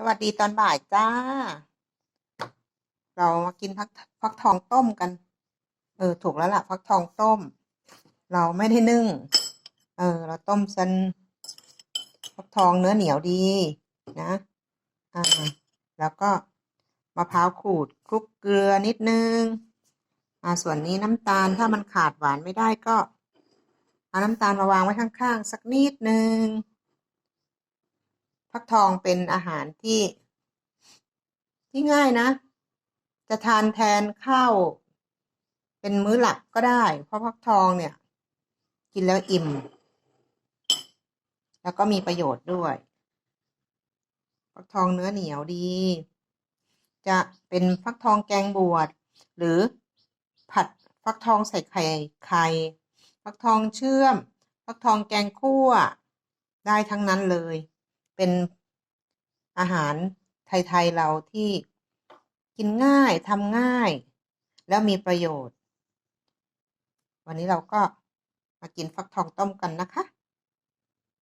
สวัสดีตอนบ่ายจ้า เรามากินฟักฟักทองต้มกัน เออ ถูกแล้วล่ะ ฟักทองต้ม เราไม่ได้นึ่ง เออ เราต้มจนฟักทองเนื้อเหนียวดี นะ อ่า แล้วก็มะพร้าวขูดคลุกเกลือนิดนึง อ่า ส่วนนี้น้ำตาลถ้ามันขาดหวานไม่ได้ก็ เอาน้ำตาลมาวางไว้ข้างๆ สักนิดนึง ฟักทองเป็นอาหารที่ ที่ง่ายนะ จะทานแทนข้าว เป็นมื้อหลักก็ได้ เพราะฟักทองเนี่ย กินแล้วอิ่ม แล้วก็มีประโยชน์ด้วย ฟักทองเนื้อเหนียวดี จะเป็นฟักทองแกงบวชหรือผัดฟักทองใส่ไข่ไข่ฟักทองเชื่อม ฟักทองแกงคั่ว ได้ทั้งนั้นเลย เป็นอาหารไทย ๆ เราที่กินง่ายทำง่าย แล้วมีประโยชน์ วันนี้เราก็มากินฟักทองต้มกันนะคะ